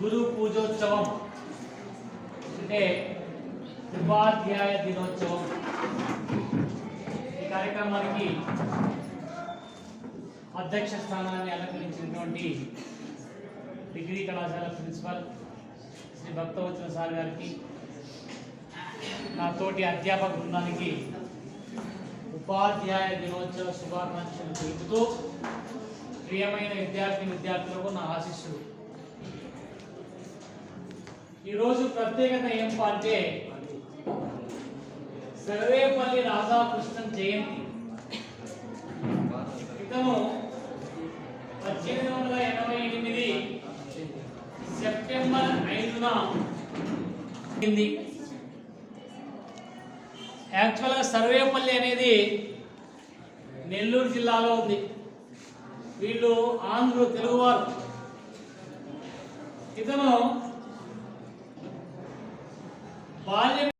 గురు పూజోత్సవం అంటే ఉపాధ్యాయ దినోత్సవం ఈ కార్యక్రమానికి అధ్యక్ష స్థానాన్ని అలంకరించినటువంటి డిగ్రీ కళాశాల ప్రిన్సిపల్ శ్రీ భక్తవచన సార్ గారికి నా తోటి అధ్యాపక బృందానికి ఉపాధ్యాయ దినోత్సవ శుభాకాంక్షలు తెలుపుతూ ప్రియమైన విద్యార్థి విద్యార్థులకు నా ఆశీస్సులు ఈరోజు ప్రత్యేకత ఏంపా అంటే సర్వేపల్లి రాధాకృష్ణన్ జయంతి. ఇతను పద్దెనిమిది వందల ఎనభై ఎనిమిది సెప్టెంబర్ ఐదున అయింది యాక్చువల్గా సర్వేపల్లి అనేది నెల్లూరు జిల్లాలో ఉంది. వీళ్ళు ఆంధ్ర తెలుగువారు ఇతను బాల్యం